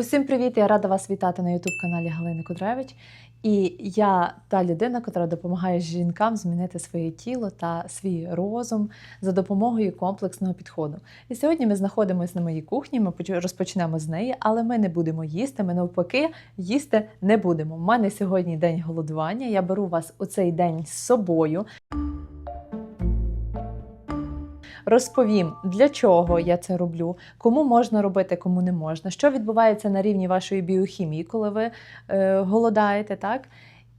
Усім привіт! Я рада вас вітати на youtube каналі Галини Кудревич. І я та людина, яка допомагає жінкам змінити своє тіло та свій розум за допомогою комплексного підходу. І сьогодні ми знаходимося на моїй кухні. Ми розпочнемо з неї, але ми не будемо їсти. Ми навпаки їсти не будемо. У мене сьогодні день голодування. Я беру вас у цей день з собою. Розповім, для чого я це роблю, кому можна робити, кому не можна, що відбувається на рівні вашої біохімії, коли ви е, голодаєте, так?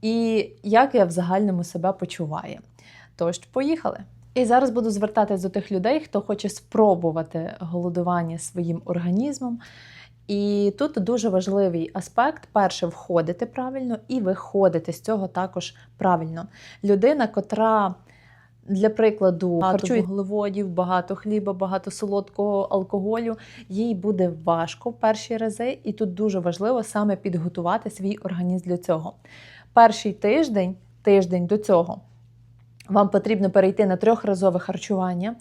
І як я в загальному себе почуваю. Тож, поїхали. І зараз буду звертатись до тих людей, хто хоче спробувати голодування своїм організмом. І тут дуже важливий аспект: перше, входити правильно і виходити з цього також правильно. Людина, котра для прикладу, багато вуглеводів, багато хліба, багато солодкого алкоголю. Їй буде важко в перші рази, і тут дуже важливо саме підготувати свій організм для цього. Перший тиждень, тиждень до цього. Вам потрібно перейти на трьохразове харчування,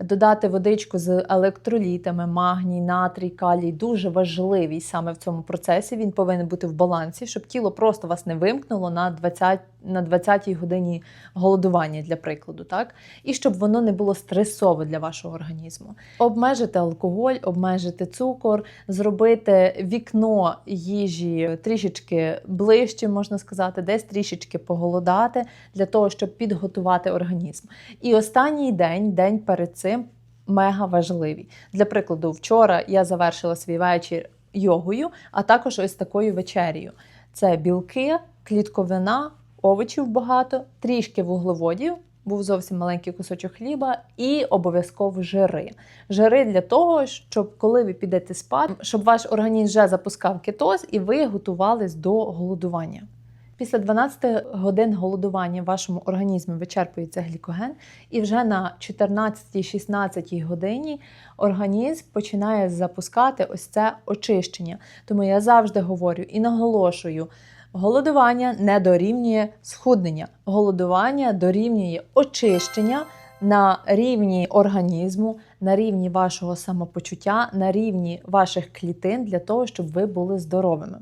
додати водичку з електролітами, магній, натрій, калій. Дуже важливий саме в цьому процесі. Він повинен бути в балансі, щоб тіло просто вас не вимкнуло на 20, на 20-й годині голодування, для прикладу, так? І щоб воно не було стресове для вашого організму. Обмежити алкоголь, обмежити цукор, зробити вікно їжі трішечки ближче, можна сказати, десь трішечки поголодати для того, щоб підготувати організм. І останній день, день перед цим, мега важливий. Для прикладу, вчора я завершила свій вечір йогою, а також ось такою вечерію. Це білки, клітковина, овочів багато, трішки вуглеводів. Був зовсім маленький кусочок хліба і обов'язково жири. Жири для того, щоб коли ви підете спати, щоб ваш організм вже запускав кетоз і ви готувались до голодування. Після 12 годин голодування в вашому організмі вичерпується глікоген, і вже на 14-16 годині організм починає запускати ось це очищення. Тому я завжди говорю і наголошую. Голодування не дорівнює схуднення. Голодування дорівнює очищення на рівні організму, на рівні вашого самопочуття, на рівні ваших клітин для того, щоб ви були здоровими.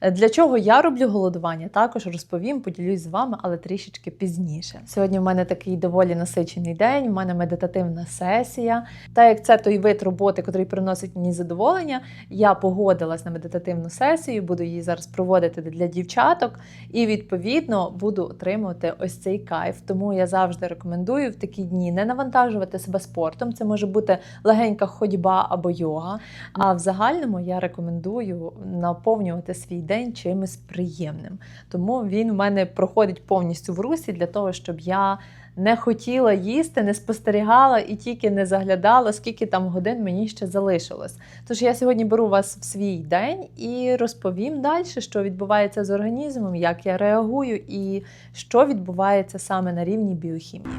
Е, Для чого я роблю голодування, також розповім, поділюсь з вами, але трішечки пізніше. Сьогодні в мене такий доволі насичений день. У мене медитативна сесія. Та як це той вид роботи, який приносить мені задоволення, я погодилась на медитативну сесію, буду її зараз проводити для дівчаток, і відповідно буду отримувати ось цей кайф. Тому я завжди рекомендую в такі дні не навантажувати себе спортом. Це може бути легенька ходьба або йога. А в загальному я рекомендую наповнювати свій день чимось приємним. Тому він в мене проходить повністю в русі для того, щоб я не хотіла їсти, не спостерігала і тільки не заглядала, скільки там годин мені ще залишилось. Тож я сьогодні беру вас в свій день і розповім далі, що відбувається з організмом, як я реагую і що відбувається саме на рівні біохімії.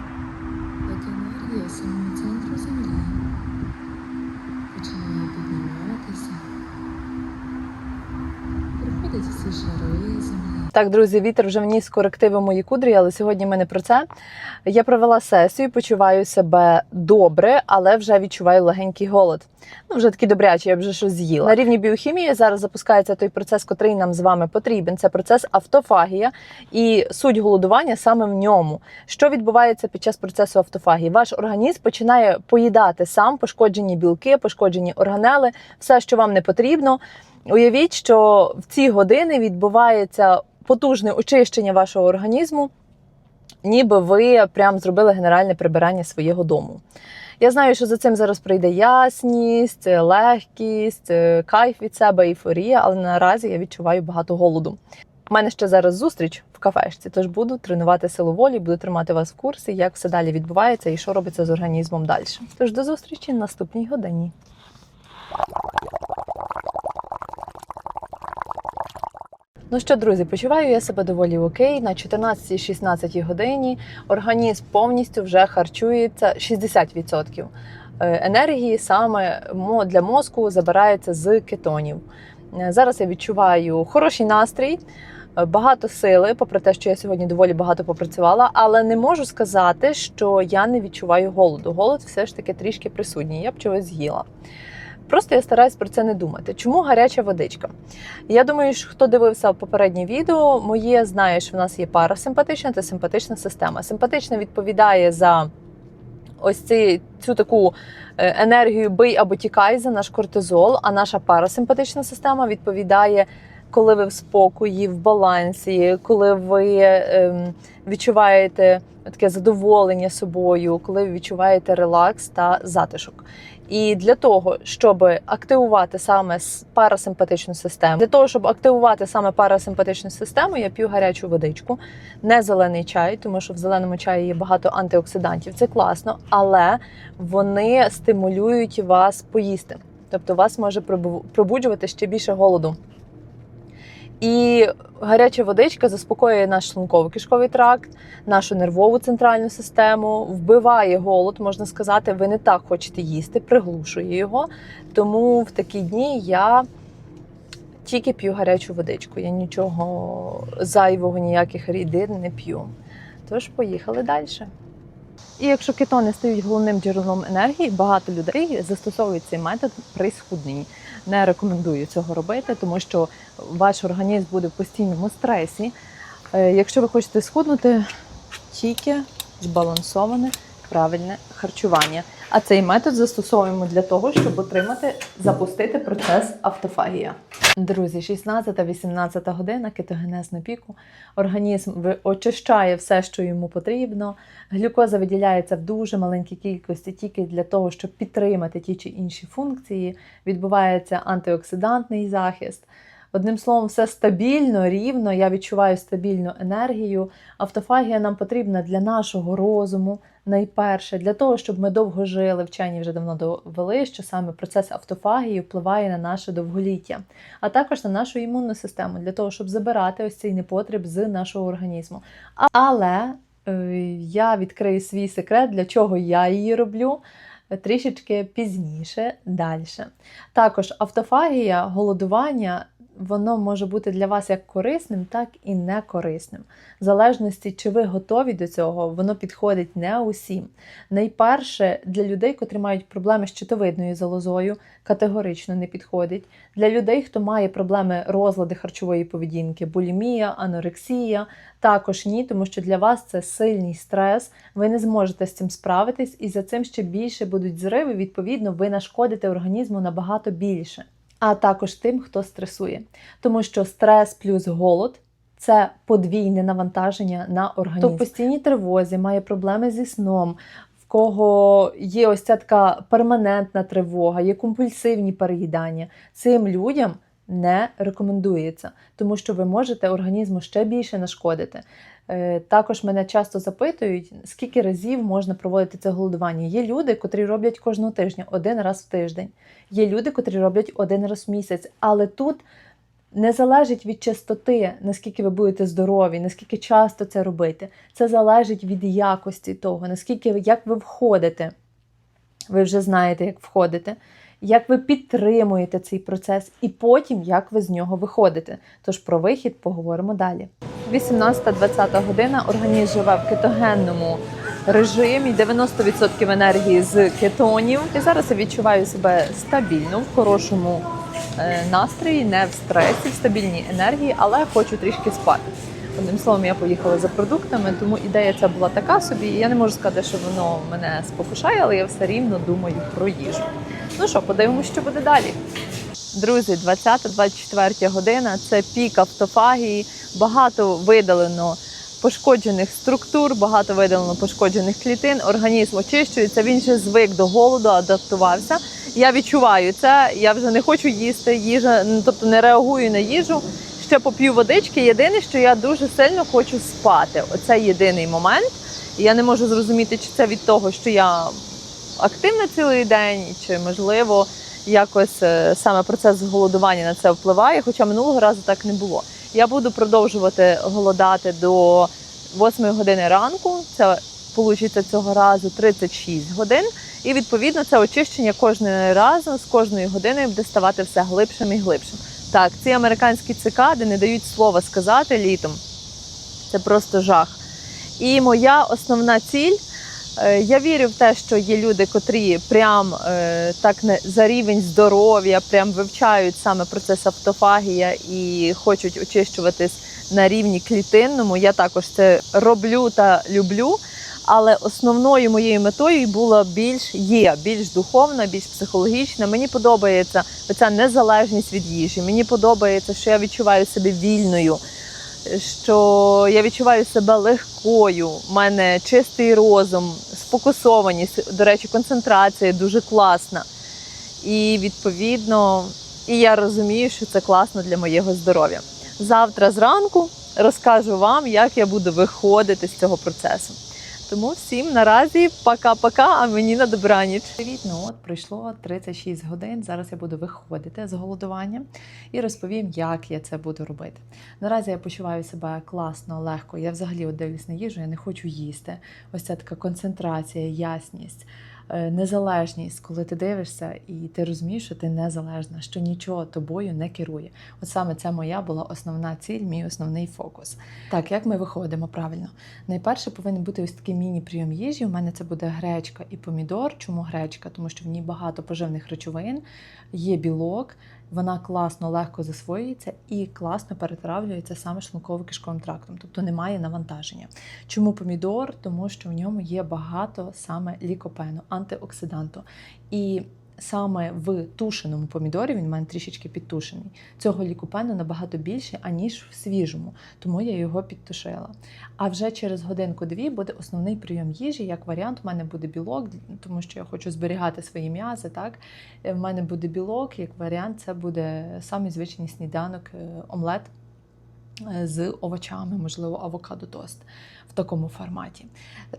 Енергія Так, друзі, вітер вже вніс корективи мої кудрі, але сьогодні ми не про це. Я провела сесію, почуваю себе добре, але вже відчуваю легенький голод. Ну, вже такий добрячий, я вже щось з'їла. На рівні біохімії зараз запускається той процес, котрий нам з вами потрібен. Це процес автофагія, і суть голодування саме в ньому. Що відбувається під час процесу автофагії? Ваш організм починає поїдати сам пошкоджені білки, пошкоджені органели, все, що вам не потрібно. Уявіть, що в ці години відбувається потужне очищення вашого організму, ніби ви прям зробили генеральне прибирання свого дому. Я знаю, що за цим зараз прийде ясність, легкість, кайф від себе, ейфорія, але наразі я відчуваю багато голоду. У мене ще зараз зустріч в кафешці, тож буду тренувати силу волі, буду тримати вас в курсі, як все далі відбувається і що робиться з організмом далі. Тож до зустрічі в наступній годині. Ну що, друзі, почуваю я себе доволі окей. На 14-16 годині організм повністю вже харчується 60% Е, енергії саме для мозку забирається з кетонів. Е, Зараз я відчуваю хороший настрій. е, Багато сили, попри те, що я сьогодні доволі багато попрацювала, але не можу сказати, що я не відчуваю голоду. Голод все ж таки трішки присутній. Я б чогось з'їла. Просто я стараюсь про це не думати. Чому гаряча водичка? Я думаю, що хто дивився попереднє відео, моє знає, що в нас є парасимпатична та симпатична система. Симпатична відповідає за ось ці, цю таку е, енергію бий або тікай за наш кортизол, а наша парасимпатична система відповідає. Коли ви в спокої, в балансі, коли ви ем, відчуваєте таке задоволення собою, коли ви відчуваєте релакс та затишок. І для того, щоб активувати саме парасимпатичну систему, для того, щоб активувати саме парасимпатичну систему, я п'ю гарячу водичку, не зелений чай, тому що в зеленому чаї є багато антиоксидантів. Це класно, але вони стимулюють вас поїсти. Тобто вас може пробуджувати ще більше голоду. І гаряча водичка заспокоює наш шлунково-кишковий тракт, нашу нервову центральну систему, вбиває голод, можна сказати, ви не так хочете їсти, приглушує його. Тому в такі дні я тільки п'ю гарячу водичку. Я нічого зайвого, ніяких рідин не п'ю. Тож поїхали далі. І якщо кетони стають головним джерелом енергії, багато людей застосовують цей метод при схудненні. Не рекомендую цього робити, тому що ваш організм буде в постійному стресі. Е, Якщо ви хочете схуднути, тільки збалансоване правильне харчування. А цей метод застосовуємо для того, щоб отримати, запустити процес автофагія. Друзі, 16-18 година кетогенез на піку. Організм очищає все, що йому потрібно. Глюкоза виділяється в дуже маленькій кількості тільки для того, щоб підтримати ті чи інші функції. Відбувається антиоксидантний захист. Одним словом, все стабільно, рівно. Я відчуваю стабільну енергію. Автофагія нам потрібна для нашого розуму, найперше, для того, щоб ми довго жили. Вчені вже давно довели, що саме процес автофагії впливає на наше довголіття, а також на нашу імунну систему, для того, щоб забирати ось цей непотріб з нашого організму. Але е, я відкрию свій секрет, для чого я її роблю. е, Трішечки пізніше далі. Також автофагія, голодування, воно може бути для вас як корисним, так і не корисним. В залежності, чи ви готові до цього, воно підходить не усім. Найперше для людей, котрі мають проблеми з щитовидною залозою, категорично не підходить. Для людей, хто має проблеми розлади харчової поведінки, булімія, анорексія, також ні, тому що для вас це сильний стрес, ви не зможете з цим справитись, і за цим ще більше будуть зриви. Відповідно, ви нашкодите організму набагато більше. А також тим, хто стресує, тому що стрес плюс голод. Це подвійне навантаження на організм. Хто в постійній тривозі має проблеми зі сном, в кого є ось ця така перманентна тривога, є компульсивні переїдання. Цим людям не рекомендується, тому що ви можете організму ще більше нашкодити. Е, Також мене часто запитують, скільки разів можна проводити це голодування. Є люди, котрі роблять кожного тижня один раз в тиждень. Є люди, котрі роблять один раз в місяць. Але тут не залежить від частоти, наскільки ви будете здорові, наскільки часто це робити. Це залежить від якості того, наскільки як ви входите. Ви вже знаєте, як входите, як ви підтримуєте цей процес, і потім як ви з нього виходите. Тож про вихід поговоримо далі. 18-20 година організм живе в кетогенному режимі, 90% енергії з кетонів. І зараз я відчуваю себе стабільно, в хорошому е, настрої, не в стресі, в стабільній енергії, але хочу трішки спати. Одним словом, я поїхала за продуктами, тому ідея ця була така собі. Я не можу сказати, що воно мене спокушає, але я все рівно думаю про їжу. Ну що, подивимося, що буде далі. Друзі, 20-24 година це пік автофагії, багато видалено пошкоджених структур, багато видалено пошкоджених клітин. Організм очищується, він ще звик до голоду, адаптувався. Я відчуваю це. Я вже не хочу їсти їжа, ну, тобто не реагую на їжу. Ще поп'ю водички. Єдине, що я дуже сильно хочу спати. Оце єдиний момент. Я не можу зрозуміти, чи це від того, що я активна цілий день, чи можливо якось е, саме процес голодування на це впливає. Хоча минулого разу так не було. Я буду продовжувати голодати до 8 години ранку. Це вийде цього разу 36 годин. І відповідно це очищення кожного разу з кожною годиною буде ставати все глибшим і глибшим. Так, ці американські цикади не дають слова сказати літом. Це просто жах. І моя основна ціль Я вірю в те, що є люди, котрі прям е, так не за рівень здоров'я, прям вивчають саме процес автофагія і хочуть очищуватись на рівні клітинному. Я також це роблю та люблю. Але основною моєю метою була більш є більш духовна, більш психологічна. Мені подобається ця незалежність від їжі. Мені подобається, що я відчуваю себе вільною, що я відчуваю себе легкою. У мене чистий розум, сфокусованість. До речі, концентрація дуже класна. І відповідно, і я розумію, що це класно для моєго здоров'я. Завтра зранку розкажу вам, як я буду виходити з цього процесу. Тому всім наразі пока-пока, а мені на добраніч. Привіт, ну от пройшло 36 годин. Зараз я буду виходити з голодування і розповім, як я це буду робити. Наразі я почуваю себе класно, легко. Я взагалі от дивлюсь на їжу, я не хочу їсти. Ось ця така концентрація, ясність. Е, Незалежність, коли ти дивишся і ти розумієш, що ти незалежна, що нічого тобою не керує. От саме це моя була основна ціль, мій основний фокус. Так, як ми виходимо правильно? Найперше повинен бути ось такий міні-прийом їжі. У мене це буде гречка і помідор. Чому гречка? Тому що в ній багато поживних речовин, є білок, вона класно, легко засвоюється і класно перетравлюється саме шлунково-кишковим трактом, тобто немає навантаження. Чому помідор? Тому що в ньому є багато саме лікопену, антиоксиданту. І саме в тушеному помідорі він в мене трішечки підтушений. Цього лікопену набагато більше, аніж в свіжому, тому я його підтушила. А вже через годинку-дві буде основний прийом їжі. Як варіант, у мене буде білок, тому що я хочу зберігати свої м'язи. Так, в мене буде білок, як варіант, це буде самий звичний сніданок, е, омлет е, з овочами, можливо, авокадо тост в такому форматі.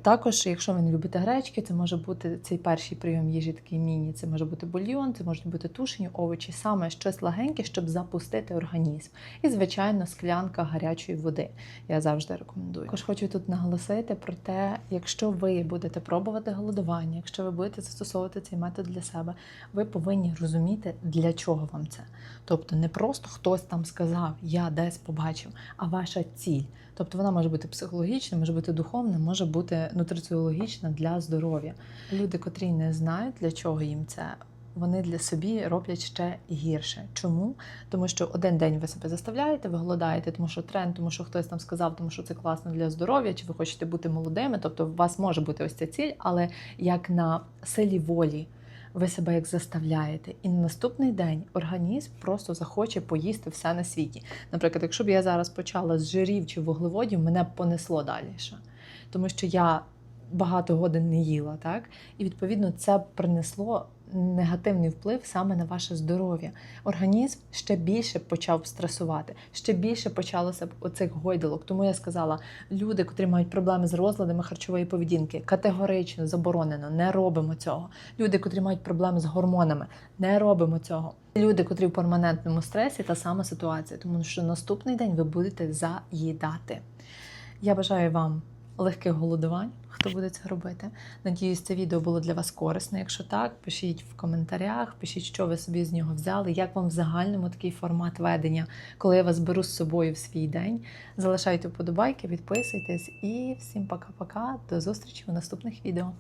Також, якщо ви не любите гречки, це може бути цей перший прийом їжі, такий міні. Це може бути бульйон, це можуть бути тушені овочі, саме щось легеньке, щоб запустити організм. І, звичайно, склянка гарячої води. Я завжди рекомендую. Також хочу тут наголосити про те, якщо ви будете пробувати голодування, якщо ви будете застосовувати цей метод для себе, ви повинні розуміти, для чого вам це. Тобто не просто хтось там сказав, я десь побачив, а ваша ціль. Тобто вона може бути психологічна, може бути духовна, може бути нутриціологічна для здоров'я. Люди, котрі не знають, для чого їм це. Вони для собі роблять ще гірше. Чому? Тому що один день ви себе заставляєте, ви голодаєте, тому що тренд, тому що хтось там сказав, тому що це класно для здоров'я, чи ви хочете бути молодими. Тобто, у вас може бути ось ця ціль, але як на силі волі. Ви себе як заставляєте, і на наступний день організм просто захоче поїсти все на світі. Наприклад, якщо б я зараз почала з жирів чи вуглеводів, мене б понесло далі. Тому що я багато годин не їла, так? І відповідно це принесло негативний вплив саме на ваше здоров'я. Організм ще більше почав стресувати, ще більше почалося б оцих гойдалок. Тому я сказала, люди, котрі мають проблеми з розладами харчової поведінки, категорично заборонено, не робимо цього. Люди, котрі мають проблеми з гормонами, не робимо цього. Люди, котрі в перманентному стресі, та сама ситуація, тому що наступний день ви будете заїдати. Я бажаю вам легких голодувань, хто буде це робити. Надіюсь, це відео було для вас корисно. Якщо так, пишіть в коментарях, пишіть, що ви собі з нього взяли, як вам в загальному такий формат ведення, коли я вас беру з собою в свій день. Залишайте вподобайки, підписуйтесь і всім пока-пока. До зустрічі у наступних відео.